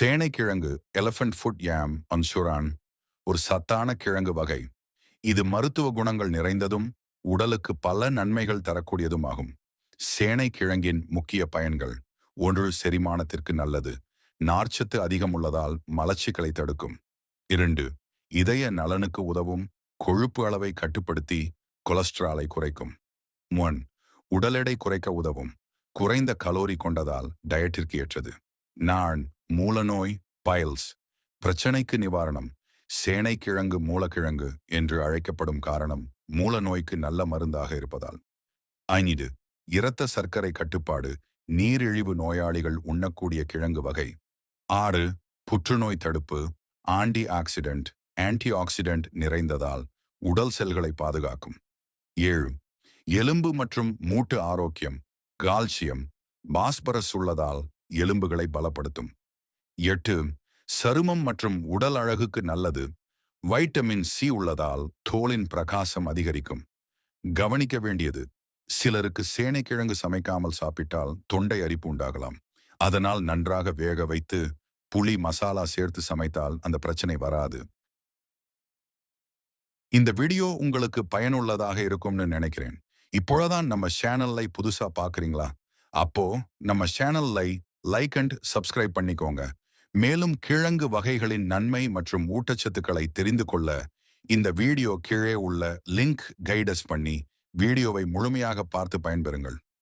சேனைக்கிழங்கு elephant food யாம் அன்சுரான் ஒரு சத்தான கிழங்கு வகை. இது மருத்துவ குணங்கள் நிறைந்ததும் உடலுக்கு பல நன்மைகள் தரக்கூடியதுமாகும். சேனை கிழங்கின் முக்கிய பயன்கள் ஒன்று செரிமானத்திற்கு நல்லது நார்ச்சத்து அதிகம் உள்ளதால் மலச்சிக்கலை தடுக்கும். இரண்டு இதய நலனுக்கு உதவும் கொழுப்பு அளவை கட்டுப்படுத்தி கொலஸ்ட்ராலை குறைக்கும். ஒன் உடல் எடை குறைக்க உதவும் குறைந்த கலோரி கொண்டதால் டயட்டிற்கு ஏற்றது. நான் மூலநோய் பைல்ஸ் பிரச்சனைக்கு நிவாரணம் சேனைக்கிழங்கு மூலக்கிழங்கு என்று அழைக்கப்படும் காரணம் மூலநோய்க்கு நல்ல மருந்தாக இருப்பதால். ஐந்து இரத்த சர்க்கரை கட்டுப்பாடு நீரிழிவு நோயாளிகள் உண்ணக்கூடிய கிழங்கு வகை. ஆறு புற்றுநோய் தடுப்பு ஆன்டி ஆக்சிடென்ட் ஆன்டி ஆக்சிடென்ட் நிறைந்ததால் உடல் செல்களை பாதுகாக்கும். ஏழு எலும்பு மற்றும் மூட்டு ஆரோக்கியம் கால்சியம் பாஸ்பரஸ் உள்ளதால் எலும்புகளை பலப்படுத்தும். எட்டு சருமம் மற்றும் உடல் அழகுக்கு நல்லது. வைட்டமின் சி உள்ளதால் தோலின் பிரகாசம் அதிகரிக்கும். கவனிக்க வேண்டியது சிலருக்கு சேனைக்கிழங்கு சமைக்காமல் சாப்பிட்டால் தொண்டை அரிப்பு உண்டாகலாம். அதனால் நன்றாக வேக வைத்து புளி மசாலா சேர்த்து சமைத்தால் அந்த பிரச்சனை வராது. இந்த வீடியோ உங்களுக்கு பயனுள்ளதாக இருக்கும்னு நினைக்கிறேன். இப்பொழுதான் நம்ம சேனல்லை புதுசா பாக்குறீங்களா அப்போ நம்ம சேனல்லை லைக் அண்ட் சப்ஸ்கிரைப் பண்ணிக்கோங்க. மேலும் கிழங்கு வகைகளின் நன்மை மற்றும் ஊட்டச்சத்துக்களை தெரிந்து கொள்ள இந்த வீடியோ கீழே உள்ள லிங்க் கைடஸ் பண்ணி வீடியோவை முழுமையாக பார்த்து பயன்பெறுங்கள்.